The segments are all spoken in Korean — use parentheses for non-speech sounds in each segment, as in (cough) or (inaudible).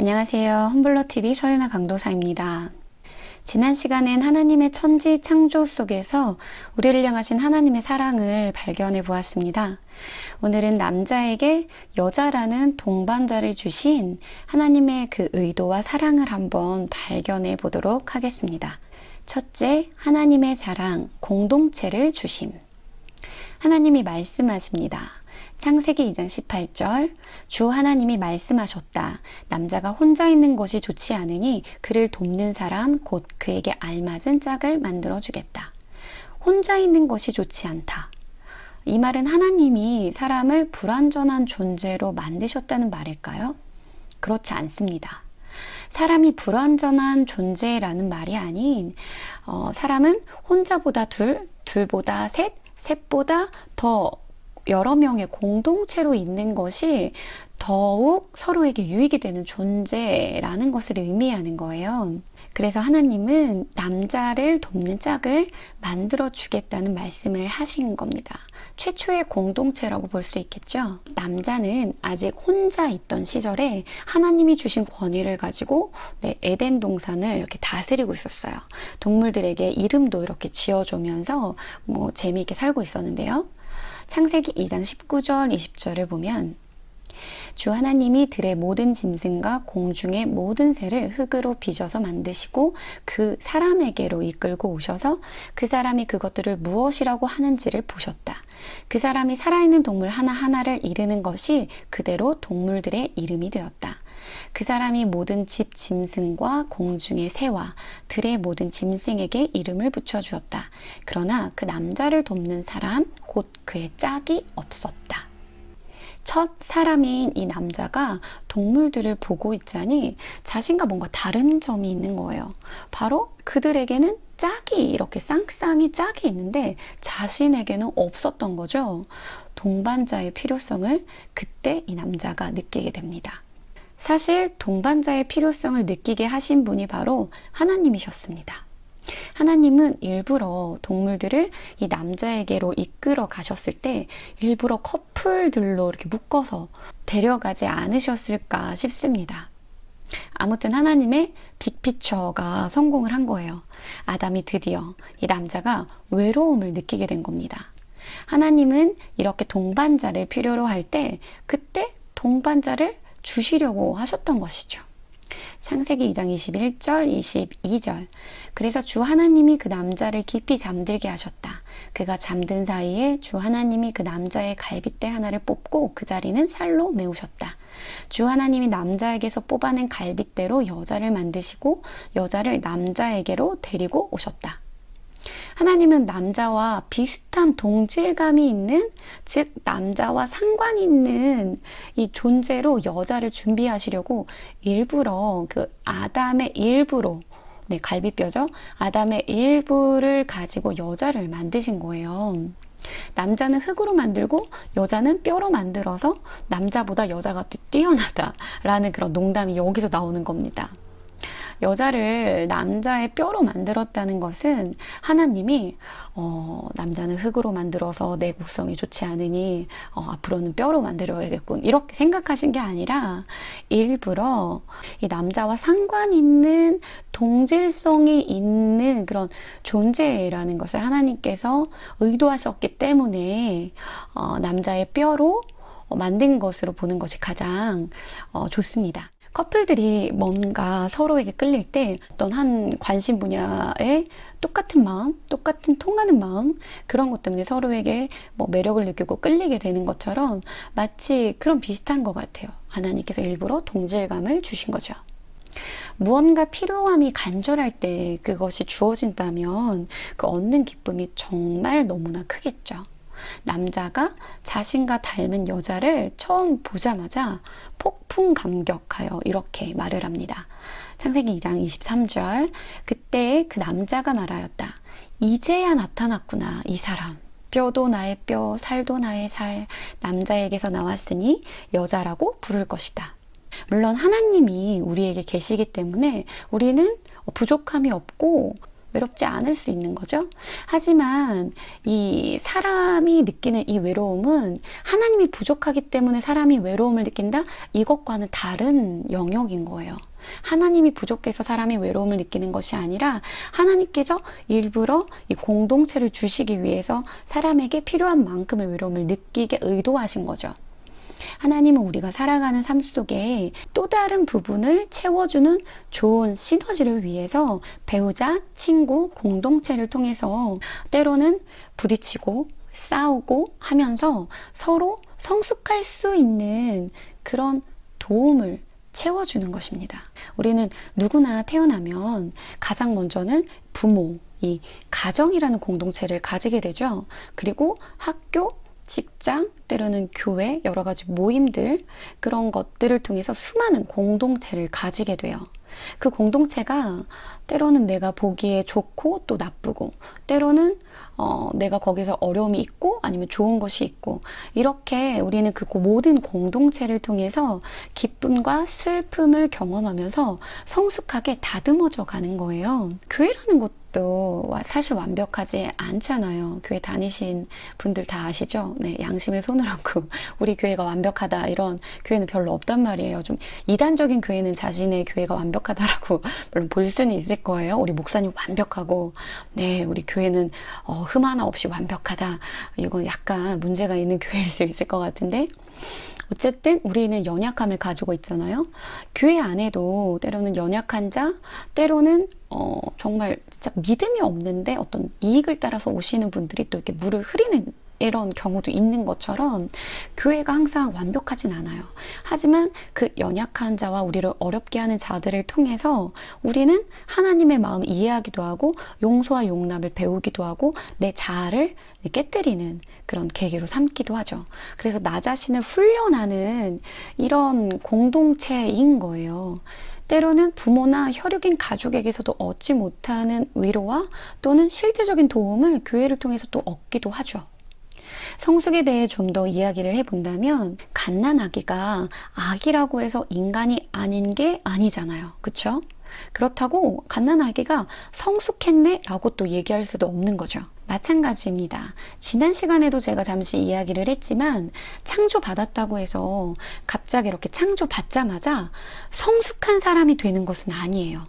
안녕하세요. 험블러TV 서윤아 강도사입니다. 지난 시간엔 하나님의 천지 창조 속에서 우리를 향하신 하나님의 사랑을 발견해 보았습니다. 오늘은 남자에게 여자라는 동반자를 주신 하나님의 그 의도와 사랑을 한번 발견해 보도록 하겠습니다. 첫째, 하나님의 사랑, 공동체를 주심. 하나님이 말씀하십니다. 창세기 2장 18절 주 하나님이 말씀하셨다. 남자가 혼자 있는 것이 좋지 않으니 그를 돕는 사람 곧 그에게 알맞은 짝을 만들어 주겠다. 혼자 있는 것이 좋지 않다. 이 말은 하나님이 사람을 불완전한 존재로 만드셨다는 말일까요? 그렇지 않습니다. 사람이 불완전한 존재라는 말이 아닌 어, 사람은 혼자보다 둘, 둘보다 셋, 셋보다 더 여러 명의 공동체로 있는 것이 더욱 서로에게 유익이 되는 존재라는 것을 의미하는 거예요. 그래서 하나님은 남자를 돕는 짝을 만들어 주겠다는 말씀을 하신 겁니다. 최초의 공동체라고 볼 수 있겠죠. 남자는 아직 혼자 있던 시절에 하나님이 주신 권위를 가지고 네, 에덴 동산을 이렇게 다스리고 있었어요. 동물들에게 이름도 이렇게 지어주면서 뭐 재미있게 살고 있었는데요. 창세기 2장 19절 20절을 보면 주 하나님이 들의 모든 짐승과 공중의 모든 새를 흙으로 빚어서 만드시고 그 사람에게로 이끌고 오셔서 그 사람이 그것들을 무엇이라고 하는지를 보셨다. 그 사람이 살아있는 동물 하나하나를 이르는 것이 그대로 동물들의 이름이 되었다. 그 사람이 모든 집 짐승과 공중의 새와 들의 모든 짐승에게 이름을 붙여주었다. 그러나 그 남자를 돕는 사람, 곧 그의 짝이 없었다. 첫 사람인 이 남자가 동물들을 보고 있자니 자신과 뭔가 다른 점이 있는 거예요. 바로 그들에게는 짝이 이렇게 쌍쌍이 짝이 있는데 자신에게는 없었던 거죠. 동반자의 필요성을 그때 이 남자가 느끼게 됩니다. 사실 동반자의 필요성을 느끼게 하신 분이 바로 하나님이셨습니다. 하나님은 일부러 동물들을 이 남자에게로 이끌어 가셨을 때 일부러 커플들로 이렇게 묶어서 데려가지 않으셨을까 싶습니다. 아무튼 하나님의 빅피처가 성공을 한 거예요. 아담이 드디어 이 남자가 외로움을 느끼게 된 겁니다. 하나님은 이렇게 동반자를 필요로 할 때 그때 동반자를 주시려고 하셨던 것이죠. 창세기 2장 21절, 22절. 그래서 주 하나님이 그 남자를 깊이 잠들게 하셨다. 그가 잠든 사이에 주 하나님이 그 남자의 갈빗대 하나를 뽑고 그 자리는 살로 메우셨다. 주 하나님이 남자에게서 뽑아낸 갈빗대로 여자를 만드시고 여자를 남자에게로 데리고 오셨다. 하나님은 남자와 비슷한 동질감이 있는, 즉, 남자와 상관 있는 이 존재로 여자를 준비하시려고 일부러 그 아담의 일부로 네, 갈비뼈죠. 아담의 일부를 가지고 여자를 만드신 거예요. 남자는 흙으로 만들고 여자는 뼈로 만들어서 남자보다 여자가 뛰어나다라는 그런 농담이 여기서 나오는 겁니다. 여자를 남자의 뼈로 만들었다는 것은 하나님이 어, 남자는 흙으로 만들어서 내 곡성이 좋지 않으니 어, 앞으로는 뼈로 만들어야겠군 이렇게 생각하신 게 아니라 일부러 이 남자와 상관 있는 동질성이 있는 그런 존재라는 것을 하나님께서 의도하셨기 때문에 어, 남자의 뼈로 만든 것으로 보는 것이 가장 어, 좋습니다. 커플들이 뭔가 서로에게 끌릴 때 어떤 한 관심 분야에 똑같은 마음, 똑같은 통하는 마음, 그런 것 때문에 서로에게 뭐 매력을 느끼고 끌리게 되는 것처럼 마치 그런 비슷한 것 같아요. 하나님께서 일부러 동질감을 주신 거죠. 무언가 필요함이 간절할 때 그것이 주어진다면 그 얻는 기쁨이 정말 너무나 크겠죠. 남자가 자신과 닮은 여자를 처음 보자마자 폭풍 감격하여 이렇게 말을 합니다. 창세기 2장 23절. 그때 그 남자가 말하였다. 이제야 나타났구나, 이 사람. 뼈도 나의 뼈, 살도 나의 살, 남자에게서 나왔으니 여자라고 부를 것이다. 물론 하나님이 우리에게 계시기 때문에 우리는 부족함이 없고 외롭지 않을 수 있는 거죠. 하지만 이 사람이 느끼는 이 외로움은 하나님이 부족하기 때문에 사람이 외로움을 느낀다? 이것과는 다른 영역인 거예요. 하나님이 부족해서 사람이 외로움을 느끼는 것이 아니라 하나님께서 일부러 이 공동체를 주시기 위해서 사람에게 필요한 만큼의 외로움을 느끼게 의도하신 거죠. 하나님은 우리가 살아가는 삶 속에 또 다른 부분을 채워주는 좋은 시너지를 위해서 배우자, 친구, 공동체를 통해서 때로는 부딪히고 싸우고 하면서 서로 성숙할 수 있는 그런 도움을 채워주는 것입니다. 우리는 누구나 태어나면 가장 먼저는 부모, 이 가정이라는 공동체를 가지게 되죠. 그리고 학교, 직장, 때로는 교회, 여러 가지 모임들, 그런 것들을 통해서 수많은 공동체를 가지게 돼요. 그 공동체가 때로는 내가 보기에 좋고 또 나쁘고, 때로는 어, 내가 거기서 어려움이 있고 아니면 좋은 것이 있고, 이렇게 우리는 그 모든 공동체를 통해서 기쁨과 슬픔을 경험하면서 성숙하게 다듬어져 가는 거예요. 교회라는 것도 사실 완벽하지 않잖아요. 교회 다니신 분들 다 아시죠? 네, 양심의 손을 얹고 (laughs) 우리 교회가 완벽하다 이런 교회는 별로 없단 말이에요. 좀 이단적인 교회는 자신의 교회가 완벽하다라고 (laughs) 물론 볼 수는 있을 거예요. 우리 목사님 완벽하고 네, 우리 교회는 어, 흠 하나 없이 완벽하다. 이건 약간 문제가 있는 (laughs) 교회일 수 있을 것 같은데 어쨌든 우리는 연약함을 가지고 있잖아요. 교회 안에도 때로는 연약한 자, 때로는 어, 정말 진짜 믿음이 없는데 어떤 이익을 따라서 오시는 분들이 또 이렇게 물을 흐리는 이런 경우도 있는 것처럼 교회가 항상 완벽하진 않아요. 하지만 그 연약한 자와 우리를 어렵게 하는 자들을 통해서 우리는 하나님의 마음 이해하기도 하고 용서와 용납을 배우기도 하고 내 자아를 깨뜨리는 그런 계기로 삼기도 하죠. 그래서 나 자신을 훈련하는 이런 공동체인 거예요. 때로는 부모나 혈육인 가족에게서도 얻지 못하는 위로와 또는 실제적인 도움을 교회를 통해서 또 얻기도 하죠. 성숙에 대해 좀 더 이야기를 해본다면 갓난아기가 아기라고 해서 인간이 아닌 게 아니잖아요. 그쵸? 그렇다고 갓난아기가 성숙했네 라고 또 얘기할 수도 없는 거죠. 마찬가지입니다. 지난 시간에도 제가 잠시 이야기를 했지만 창조받았다고 해서 갑자기 이렇게 창조받자마자 성숙한 사람이 되는 것은 아니에요.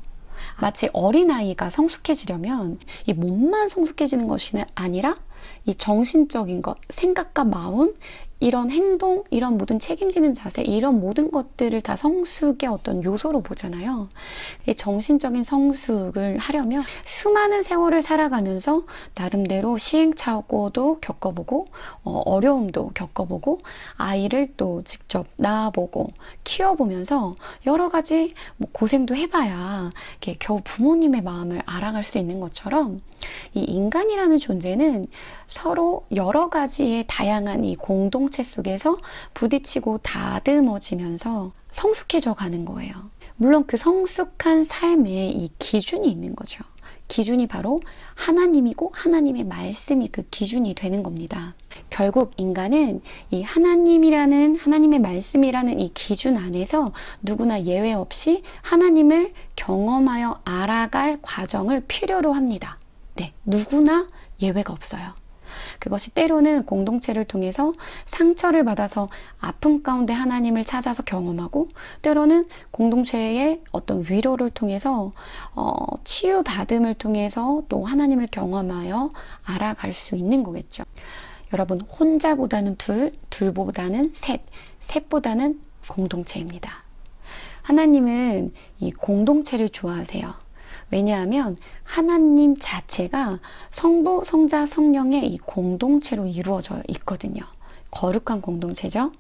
마치 어린아이가 성숙해지려면 이 몸만 성숙해지는 것이 아니라 이 정신적인 것, 생각과 마음, 이런 행동, 이런 모든 책임지는 자세, 이런 모든 것들을 다 성숙의 어떤 요소로 보잖아요. 이 정신적인 성숙을 하려면 수많은 세월을 살아가면서 나름대로 시행착오도 겪어보고, 어, 려움도 겪어보고, 아이를 또 직접 낳아보고, 키워보면서 여러 가지 뭐 고생도 해봐야 이렇게 겨우 부모님의 마음을 알아갈 수 있는 것처럼 이 인간이라는 존재는 서로 여러 가지의 다양한 이 공동체 속에서 부딪히고 다듬어지면서 성숙해져 가는 거예요. 물론 그 성숙한 삶에 이 기준이 있는 거죠. 기준이 바로 하나님이고 하나님의 말씀이 그 기준이 되는 겁니다. 결국 인간은 이 하나님이라는 하나님의 말씀이라는 이 기준 안에서 누구나 예외 없이 하나님을 경험하여 알아갈 과정을 필요로 합니다. 네, 누구나 예외가 없어요. 그것이 때로는 공동체를 통해서 상처를 받아서 아픔 가운데 하나님을 찾아서 경험하고 때로는 공동체의 어떤 위로를 통해서 어, 치유받음을 통해서 또 하나님을 경험하여 알아갈 수 있는 거겠죠. 여러분 혼자보다는 둘, 둘보다는 셋, 셋보다는 공동체입니다. 하나님은 이 공동체를 좋아하세요. 왜냐하면 하나님 자체가 성부, 성자, 성령의 이 공동체로 이루어져 있거든요. 거룩한 공동체죠.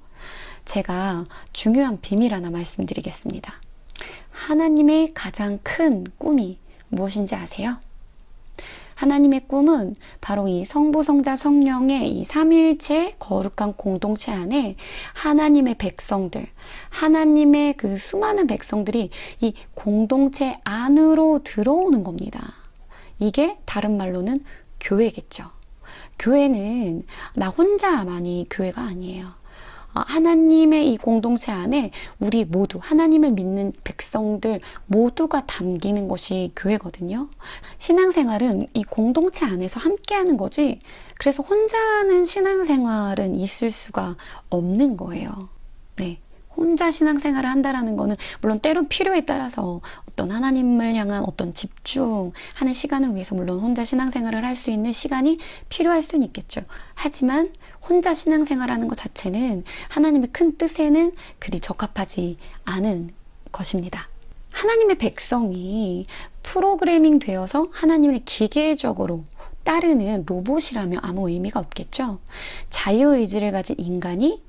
제가 중요한 비밀 하나 말씀드리겠습니다. 하나님의 가장 큰 꿈이 무엇인지 아세요? 하나님의 꿈은 바로 이 성부, 성자, 성령의 이 삼일체 거룩한 공동체 안에 하나님의 백성들, 하나님의 그 수많은 백성들이 이 공동체 안으로 들어오는 겁니다. 이게 다른 말로는 교회겠죠. 교회는 나 혼자만이 교회가 아니에요. 어, 하나님의 이 공동체 안에 우리 모두 하나님을 믿는 백성들 모두가 담기는 것이 교회거든요. 신앙생활은 이 공동체 안에서 함께하는 거지. 그래서 혼자는 신앙생활은 있을 수가 없는 거예요. 네. 혼자 신앙생활을 한다라는 거는 물론 때론 필요에 따라서 어떤 하나님을 향한 어떤 집중하는 시간을 위해서 물론 혼자 신앙생활을 할 수 있는 시간이 필요할 수는 있겠죠. 하지만 혼자 신앙생활하는 것 자체는 하나님의 큰 뜻에는 그리 적합하지 않은 것입니다. 하나님의 백성이 프로그래밍 되어서 하나님을 기계적으로 따르는 로봇이라면 아무 의미가 없겠죠. 자유의지를 가진 인간이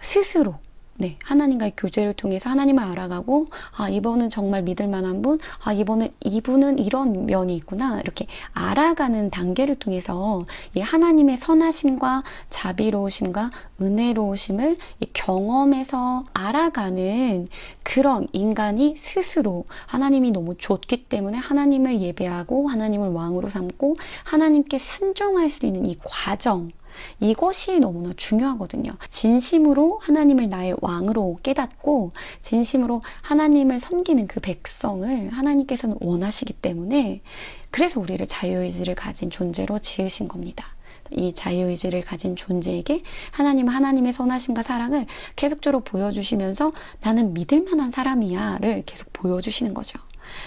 스스로 네, 하나님과의 교제를 통해서 하나님을 알아가고, 아, 이번은 정말 믿을 만한 분, 아, 이번은, 이분은 이런 면이 있구나. 이렇게 알아가는 단계를 통해서 이 하나님의 선하심과 자비로우심과 은혜로우심을 이 경험에서 알아가는 그런 인간이 스스로 하나님이 너무 좋기 때문에 하나님을 예배하고 하나님을 왕으로 삼고 하나님께 순종할 수 있는 이 과정, 이것이 너무나 중요하거든요. 진심으로 하나님을 나의 왕으로 깨닫고 진심으로 하나님을 섬기는 그 백성을 하나님께서는 원하시기 때문에 그래서 우리를 자유의지를 가진 존재로 지으신 겁니다. 이 자유의지를 가진 존재에게 하나님은 하나님의 선하심과 사랑을 계속적으로 보여주시면서 나는 믿을 만한 사람이야를 계속 보여주시는 거죠.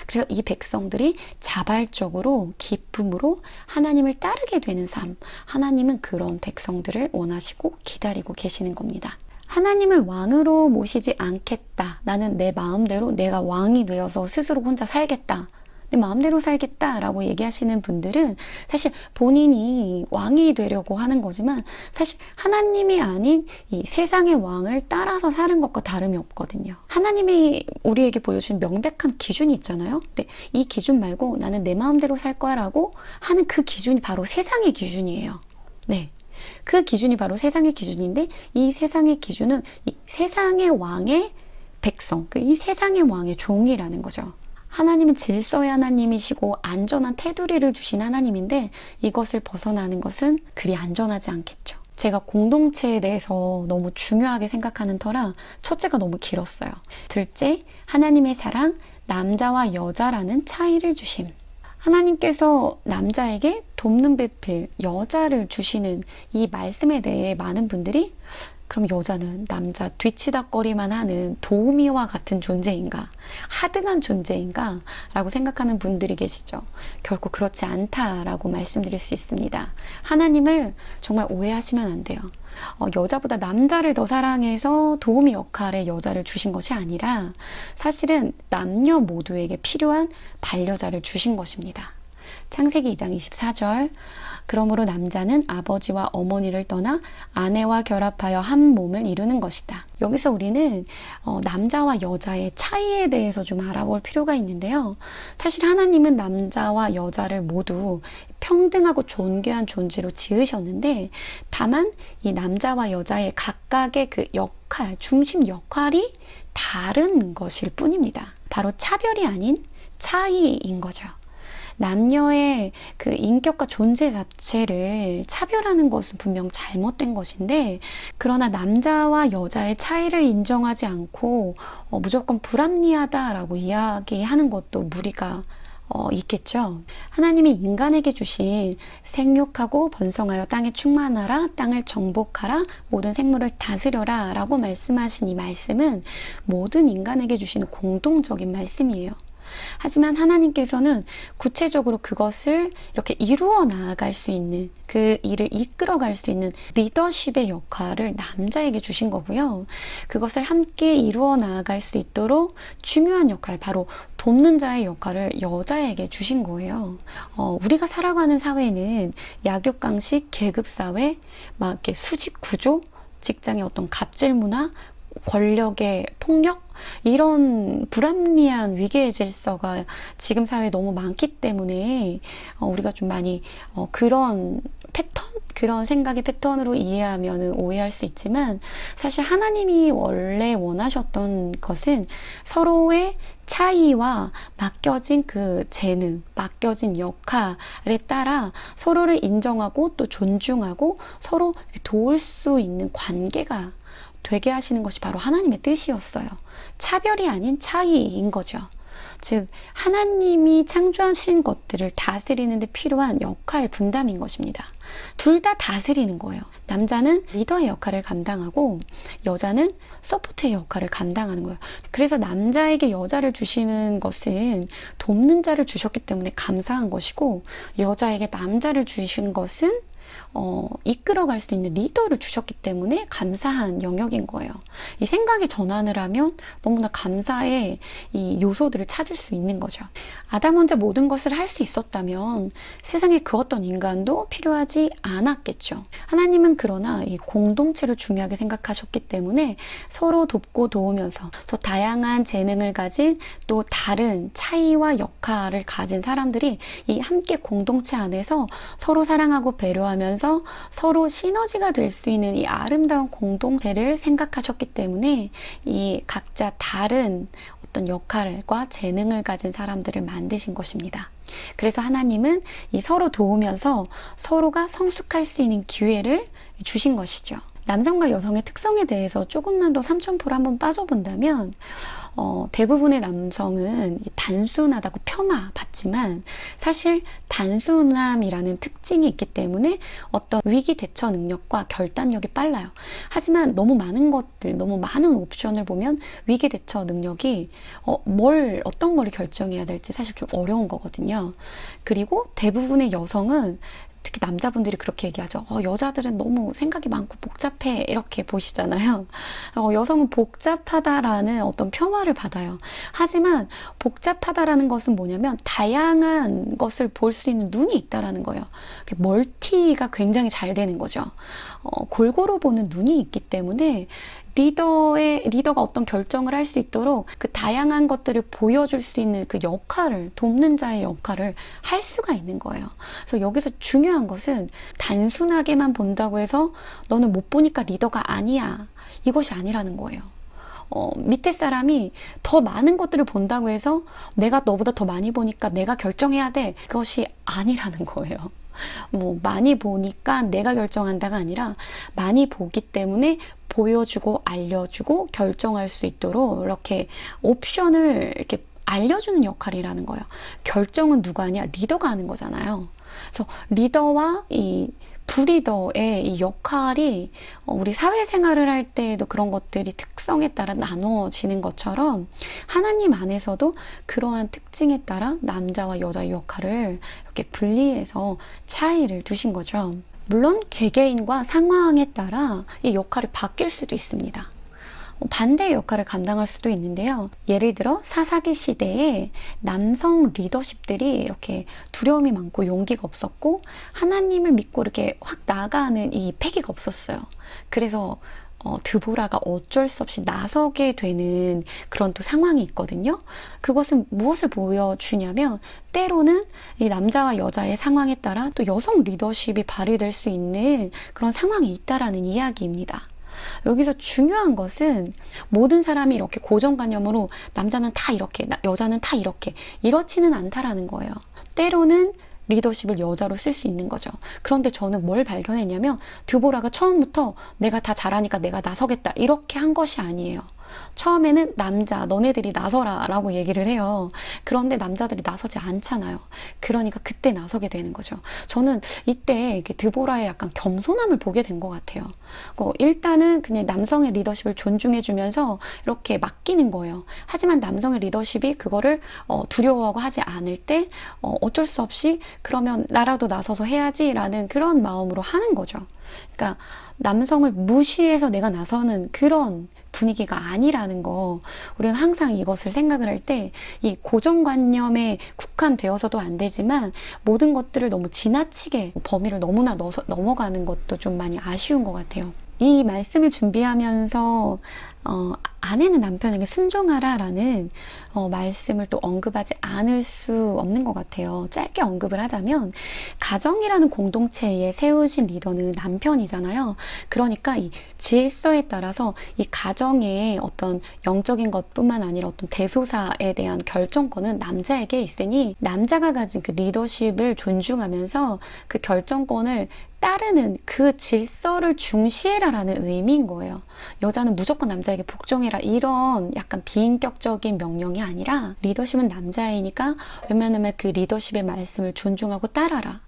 그래서 이 백성들이 자발적으로 기쁨으로 하나님을 따르게 되는 삶, 하나님은 그런 백성들을 원하시고 기다리고 계시는 겁니다. 하나님을 왕으로 모시지 않겠다. 나는 내 마음대로 내가 왕이 되어서 스스로 혼자 살겠다. 내 마음대로 살겠다라고 얘기하시는 분들은 사실 본인이 왕이 되려고 하는 거지만 사실 하나님이 아닌 이 세상의 왕을 따라서 사는 것과 다름이 없거든요. 하나님이 우리에게 보여준 명백한 기준이 있잖아요. 근데 이 기준 말고 나는 내 마음대로 살 거야라고 하는 그 기준이 바로 세상의 기준이에요. 네. 그 기준이 바로 세상의 기준인데 이 세상의 기준은 이 세상의 왕의 백성, 그 이 세상의 왕의 종이라는 거죠. 하나님은 질서의 하나님이시고 안전한 테두리를 주신 하나님인데 이것을 벗어나는 것은 그리 안전하지 않겠죠. 제가 공동체에 대해서 너무 중요하게 생각하는 터라 첫째가 너무 길었어요. 둘째, 하나님의 사랑, 남자와 여자라는 차이를 주심. 하나님께서 남자에게 돕는 배필, 여자를 주시는 이 말씀에 대해 많은 분들이 그럼 여자는 남자 뒤치다거리만 하는 도우미와 같은 존재인가? 하등한 존재인가? 라고 생각하는 분들이 계시죠. 결코 그렇지 않다라고 말씀드릴 수 있습니다. 하나님을 정말 오해하시면 안 돼요. 어, 여자보다 남자를 더 사랑해서 도우미 역할의 여자를 주신 것이 아니라 사실은 남녀 모두에게 필요한 반려자를 주신 것입니다. 창세기 2장 24절 그러므로 남자는 아버지와 어머니를 떠나 아내와 결합하여 한 몸을 이루는 것이다. 여기서 우리는 어, 남자와 여자의 차이에 대해서 좀 알아볼 필요가 있는데요. 사실 하나님은 남자와 여자를 모두 평등하고 존귀한 존재로 지으셨는데 다만 이 남자와 여자의 각각의 그 역할, 중심 역할이 다른 것일 뿐입니다. 바로 차별이 아닌 차이인 거죠. 남녀의 그 인격과 존재 자체를 차별하는 것은 분명 잘못된 것인데, 그러나 남자와 여자의 차이를 인정하지 않고 어, 무조건 불합리하다라고 이야기하는 것도 무리가 어, 있겠죠. 하나님이 인간에게 주신 생육하고 번성하여 땅에 충만하라, 땅을 정복하라, 모든 생물을 다스려라 라고 말씀하신 이 말씀은 모든 인간에게 주시는 공동적인 말씀이에요. 하지만 하나님께서는 구체적으로 그것을 이렇게 이루어 나아갈 수 있는 그 일을 이끌어 갈 수 있는 리더십의 역할을 남자에게 주신 거고요. 그것을 함께 이루어 나아갈 수 있도록 중요한 역할, 바로 돕는 자의 역할을 여자에게 주신 거예요. 어, 우리가 살아가는 사회는 약육강식, 계급사회, 막 이렇게 수직 구조, 직장의 어떤 갑질 문화, 권력의 폭력? 이런 불합리한 위계의 질서가 지금 사회에 너무 많기 때문에 어, 우리가 좀 많이 어, 그런 패턴? 그런 생각의 패턴으로 이해하면 오해할 수 있지만 사실 하나님이 원래 원하셨던 것은 서로의 차이와 맡겨진 그 재능, 맡겨진 역할에 따라 서로를 인정하고 또 존중하고 서로 도울 수 있는 관계가 되게 하시는 것이 바로 하나님의 뜻이었어요. 차별이 아닌 차이인 거죠. 즉, 하나님이 창조하신 것들을 다스리는데 필요한 역할 분담인 것입니다. 둘 다 다스리는 거예요. 남자는 리더의 역할을 감당하고 여자는 서포트의 역할을 감당하는 거예요. 그래서 남자에게 여자를 주시는 것은 돕는 자를 주셨기 때문에 감사한 것이고 여자에게 남자를 주신 것은 어, 이끌어갈 수 있는 리더를 주셨기 때문에 감사한 영역인 거예요. 이 생각의 전환을 하면 너무나 감사의 이 요소들을 찾을 수 있는 거죠. 아담 혼자 모든 것을 할 수 있었다면 세상에 그 어떤 인간도 필요하지 않았겠죠. 하나님은 그러나 이 공동체를 중요하게 생각하셨기 때문에 서로 돕고 도우면서 더 다양한 재능을 가진 또 다른 차이와 역할을 가진 사람들이 이 함께 공동체 안에서 서로 사랑하고 배려하면서 서로 시너지가 될 수 있는 이 아름다운 공동체를 생각하셨기 때문에 이 각자 다른 어떤 역할과 재능을 가진 사람들을 만드신 것입니다. 그래서 하나님은 이 서로 도우면서 서로가 성숙할 수 있는 기회를 주신 것이죠. 남성과 여성의 특성에 대해서 조금만 더 삼천포를 한번 빠져본다면 어, 대부분의 남성은 단순하다고 폄하받지만 사실 단순함이라는 특징이 있기 때문에 어떤 위기 대처 능력과 결단력이 빨라요. 하지만 너무 많은 것들, 너무 많은 옵션을 보면 위기 대처 능력이 어, 뭘 어떤 거를 결정해야 될지 사실 좀 어려운 거거든요. 그리고 대부분의 여성은 특히 남자분들이 그렇게 얘기하죠. 어, 여자들은 너무 생각이 많고 복잡해. 이렇게 보시잖아요. 어, 여성은 복잡하다라는 어떤 폄하를 받아요. 하지만 복잡하다라는 것은 뭐냐면 다양한 것을 볼 수 있는 눈이 있다라는 거예요. 멀티가 굉장히 잘 되는 거죠. 어, 골고루 보는 눈이 있기 때문에 리더의 리더가 어떤 결정을 할 수 있도록 그 다양한 것들을 보여줄 수 있는 그 역할을 돕는 자의 역할을 할 수가 있는 거예요. 그래서 여기서 중요한 것은 단순하게만 본다고 해서 너는 못 보니까 리더가 아니야 이것이 아니라는 거예요. 어, 밑에 사람이 더 많은 것들을 본다고 해서 내가 너보다 더 많이 보니까 내가 결정해야 돼. 그것이 아니라는 거예요. 뭐, 많이 보니까 내가 결정한다가 아니라 많이 보기 때문에 보여주고 알려주고 결정할 수 있도록 이렇게 옵션을 이렇게 알려주는 역할이라는 거예요. 결정은 누가 하냐? 리더가 하는 거잖아요. 그래서 리더와 이 브리더의 이 역할이 어, 우리 사회생활을 할 때에도 그런 것들이 특성에 따라 나누어지는 것처럼 하나님 안에서도 그러한 특징에 따라 남자와 여자의 역할을 이렇게 분리해서 차이를 두신 거죠. 물론 개개인과 상황에 따라 이 역할이 바뀔 수도 있습니다. 반대의 역할을 감당할 수도 있는데요. 예를 들어 사사기 시대에 남성 리더십들이 이렇게 두려움이 많고 용기가 없었고 하나님을 믿고 이렇게 확 나가는 이 패기가 없었어요. 그래서 어, 드보라가 어쩔 수 없이 나서게 되는 그런 또 상황이 있거든요. 그것은 무엇을 보여주냐면 때로는 이 남자와 여자의 상황에 따라 또 여성 리더십이 발휘될 수 있는 그런 상황이 있다라는 이야기입니다. 여기서 중요한 것은 모든 사람이 이렇게 고정관념으로 남자는 다 이렇게, 여자는 다 이렇게, 이렇지는 않다라는 거예요. 때로는 리더십을 여자로 쓸 수 있는 거죠. 그런데 저는 뭘 발견했냐면 드보라가 처음부터 내가 다 잘하니까 내가 나서겠다 이렇게 한 것이 아니에요. 처음에는 남자, 너네들이 나서라 라고 얘기를 해요. 그런데 남자들이 나서지 않잖아요. 그러니까 그때 나서게 되는 거죠. 저는 이때 드보라의 약간 겸손함을 보게 된 것 같아요. 어, 일단은 그냥 남성의 리더십을 존중해주면서 이렇게 맡기는 거예요. 하지만 남성의 리더십이 그거를 어, 두려워하고 하지 않을 때 어, 어쩔 수 없이 그러면 나라도 나서서 해야지라는 그런 마음으로 하는 거죠. 그러니까 남성을 무시해서 내가 나서는 그런 분위기가 아니라는 거. 우리는 항상 이것을 생각을 할 때 이 고정관념에 국한되어서도 안 되지만 모든 것들을 너무 지나치게 범위를 너무나 넘어가는 것도 좀 많이 아쉬운 것 같아요. 이 말씀을 준비하면서 어, 아내는 남편에게 순종하라라는 어, 말씀을 또 언급하지 않을 수 없는 것 같아요. 짧게 언급을 하자면 가정이라는 공동체에 세우신 리더는 남편이잖아요. 그러니까 이 질서에 따라서 이 가정의 어떤 영적인 것뿐만 아니라 어떤 대소사에 대한 결정권은 남자에게 있으니 남자가 가진 그 리더십을 존중하면서 그 결정권을 따르는 그 질서를 중시해라라는 의미인 거예요. 여자는 무조건 남자에게 복종해라 이런 약간 비인격적인 명령이 아니라 리더십은 남자이니까 웬만하면 그 리더십의 말씀을 존중하고 따라라.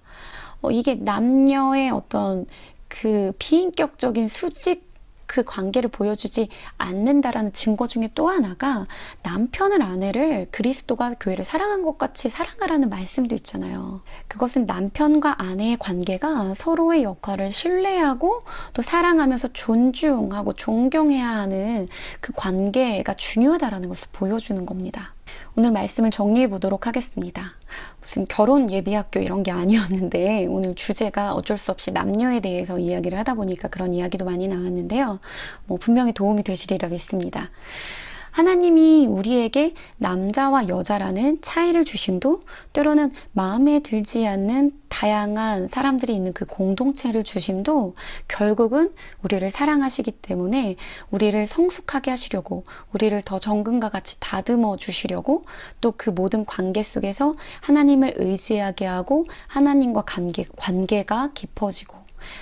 어, 이게 남녀의 어떤 그 비인격적인 수직 그 관계를 보여주지 않는다라는 증거 중에 또 하나가 남편을 아내를 그리스도가 교회를 사랑한 것 같이 사랑하라는 말씀도 있잖아요. 그것은 남편과 아내의 관계가 서로의 역할을 신뢰하고 또 사랑하면서 존중하고 존경해야 하는 그 관계가 중요하다라는 것을 보여주는 겁니다. 오늘 말씀을 정리해 보도록 하겠습니다. 무슨 결혼 예비학교 이런 게 아니었는데 오늘 주제가 어쩔 수 없이 남녀에 대해서 이야기를 하다 보니까 그런 이야기도 많이 나왔는데요. 뭐 분명히 도움이 되시리라 믿습니다. 하나님이 우리에게 남자와 여자라는 차이를 주심도 때로는 마음에 들지 않는 다양한 사람들이 있는 그 공동체를 주심도 결국은 우리를 사랑하시기 때문에 우리를 성숙하게 하시려고 우리를 더 정금과 같이 다듬어 주시려고 또 그 모든 관계 속에서 하나님을 의지하게 하고 하나님과 관계, 관계가 깊어지고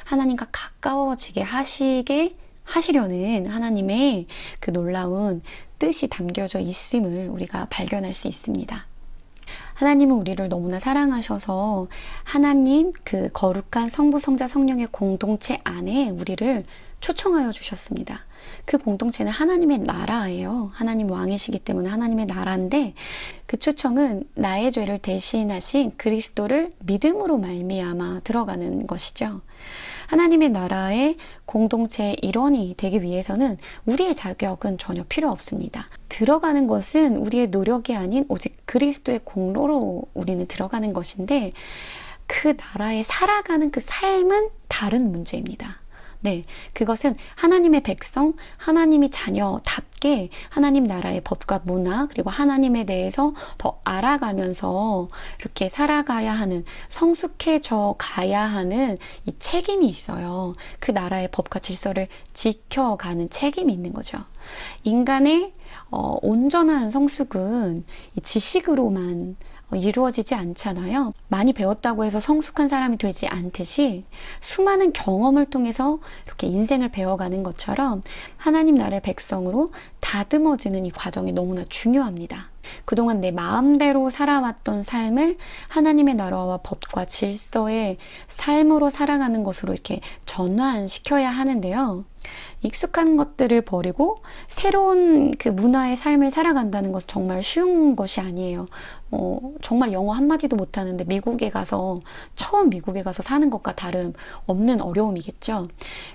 하나님과 가까워지게 하시게 하시려는 하나님의 그 놀라운 뜻이 담겨져 있음을 우리가 발견할 수 있습니다. 하나님은 우리를 너무나 사랑하셔서 하나님 그 거룩한 성부, 성자, 성령의 공동체 안에 우리를 초청하여 주셨습니다. 그 공동체는 하나님의 나라예요. 하나님 왕이시기 때문에 하나님의 나라인데 그 초청은 나의 죄를 대신하신 그리스도를 믿음으로 말미암아 들어가는 것이죠. 하나님의 나라의 공동체의 일원이 되기 위해서는 우리의 자격은 전혀 필요 없습니다. 들어가는 것은 우리의 노력이 아닌 오직 그리스도의 공로로 우리는 들어가는 것인데 그 나라에 살아가는 그 삶은 다른 문제입니다. 네, 그것은 하나님의 백성, 하나님이 자녀답게 하나님 나라의 법과 문화, 그리고 하나님에 대해서 더 알아가면서 이렇게 살아가야 하는, 성숙해져 가야 하는 이 책임이 있어요. 그 나라의 법과 질서를 지켜가는 책임이 있는 거죠. 인간의 어, 온전한 성숙은 이 지식으로만 어, 이루어지지 않잖아요. 많이 배웠다고 해서 성숙한 사람이 되지 않듯이 수많은 경험을 통해서 이렇게 인생을 배워가는 것처럼 하나님 나라의 백성으로 다듬어지는 이 과정이 너무나 중요합니다. 그동안 내 마음대로 살아왔던 삶을 하나님의 나라와 법과 질서의 삶으로 살아가는 것으로 이렇게 전환시켜야 하는데요. 익숙한 것들을 버리고 새로운 그 문화의 삶을 살아간다는 것은 정말 쉬운 것이 아니에요. 어, 정말 영어 한마디도 못하는데 미국에 가서 처음 미국에 가서 사는 것과 다름 없는 어려움이겠죠.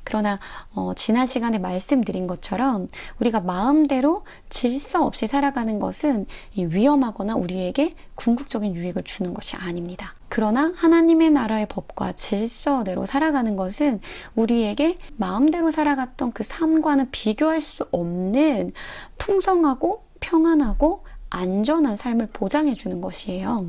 그러나 어, 지난 시간에 말씀드린 것처럼 우리가 마음대로 질서 없이 살아가는 것은 위험하거나 우리에게 궁극적인 유익을 주는 것이 아닙니다. 그러나 하나님의 나라의 법과 질서대로 살아가는 것은 우리에게 마음대로 살아갔던 그 삶과는 비교할 수 없는 풍성하고 평안하고 안전한 삶을 보장해 주는 것이에요.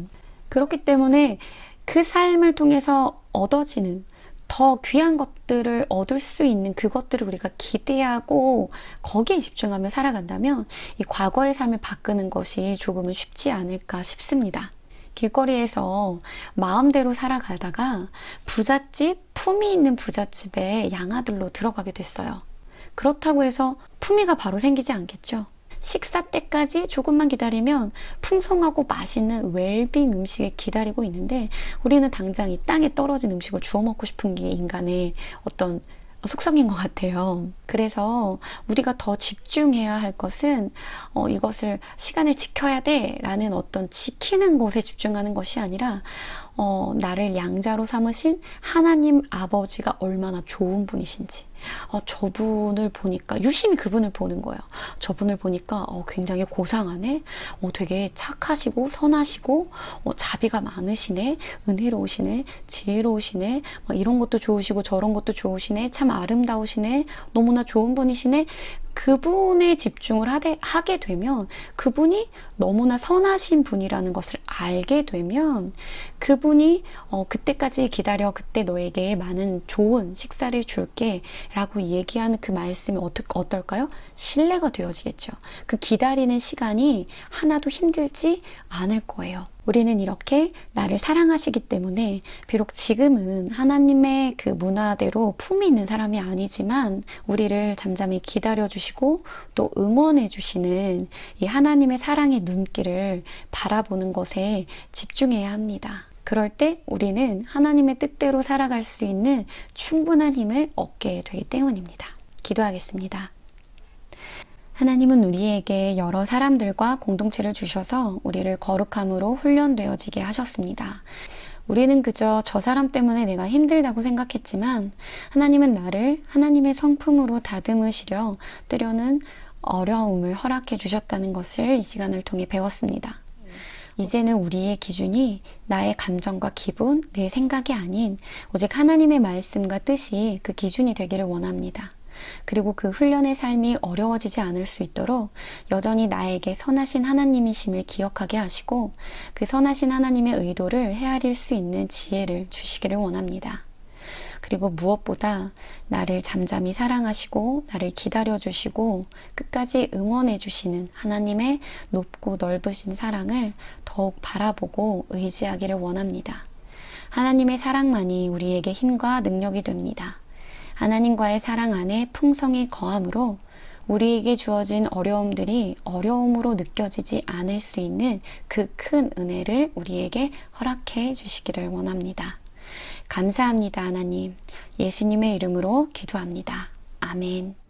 그렇기 때문에 그 삶을 통해서 얻어지는 더 귀한 것들을 얻을 수 있는 그것들을 우리가 기대하고 거기에 집중하며 살아간다면 이 과거의 삶을 바꾸는 것이 조금은 쉽지 않을까 싶습니다. 길거리에서 마음대로 살아가다가 부잣집, 품이 있는 부잣집에 양아들로 들어가게 됐어요. 그렇다고 해서 품위가 바로 생기지 않겠죠. 식사 때까지 조금만 기다리면 풍성하고 맛있는 웰빙 음식이 기다리고 있는데 우리는 당장 이 땅에 떨어진 음식을 주워 먹고 싶은 게 인간의 어떤 속성인 것 같아요. 그래서 우리가 더 집중해야 할 것은 어, 이것을 시간을 지켜야 돼라는 어떤 지키는 것에 집중하는 것이 아니라 어, 나를 양자로 삼으신 하나님 아버지가 얼마나 좋은 분이신지 어, 저분을 보니까 유심히 그분을 보는 거예요. 저분을 보니까 어, 굉장히 고상하네. 어, 되게 착하시고 선하시고 어, 자비가 많으시네. 은혜로우시네. 지혜로우시네. 뭐 이런 것도 좋으시고 저런 것도 좋으시네. 참 아름다우시네. 너무나 좋은 분이시네. 그분에 집중을 하되, 하게 되면 그분이 너무나 선하신 분이라는 것을 알게 되면 그분이 어, 그때까지 기다려 그때 너에게 많은 좋은 식사를 줄게 라고 얘기하는 그 말씀이 어떠, 어떨까요? 신뢰가 되어지겠죠. 그 기다리는 시간이 하나도 힘들지 않을 거예요. 우리는 이렇게 나를 사랑하시기 때문에 비록 지금은 하나님의 그 문화대로 품이 있는 사람이 아니지만 우리를 잠잠히 기다려 주시고 또 응원해 주시는 이 하나님의 사랑의 눈길을 바라보는 것에 집중해야 합니다. 그럴 때 우리는 하나님의 뜻대로 살아갈 수 있는 충분한 힘을 얻게 되기 때문입니다. 기도하겠습니다. 하나님은 우리에게 여러 사람들과 공동체를 주셔서 우리를 거룩함으로 훈련되어지게 하셨습니다. 우리는 그저 저 사람 때문에 내가 힘들다고 생각했지만 하나님은 나를 하나님의 성품으로 다듬으시려 때려는 어려움을 허락해 주셨다는 것을 이 시간을 통해 배웠습니다. 이제는 우리의 기준이 나의 감정과 기분, 내 생각이 아닌 오직 하나님의 말씀과 뜻이 그 기준이 되기를 원합니다. 그리고 그 훈련의 삶이 어려워지지 않을 수 있도록 여전히 나에게 선하신 하나님이심을 기억하게 하시고 그 선하신 하나님의 의도를 헤아릴 수 있는 지혜를 주시기를 원합니다. 그리고 무엇보다 나를 잠잠히 사랑하시고 나를 기다려 주시고 끝까지 응원해 주시는 하나님의 높고 넓으신 사랑을 더욱 바라보고 의지하기를 원합니다. 하나님의 사랑만이 우리에게 힘과 능력이 됩니다. 하나님과의 사랑 안에 풍성이 거함으로 우리에게 주어진 어려움들이 어려움으로 느껴지지 않을 수 있는 그 큰 은혜를 우리에게 허락해 주시기를 원합니다. 감사합니다, 하나님. 예수님의 이름으로 기도합니다. 아멘.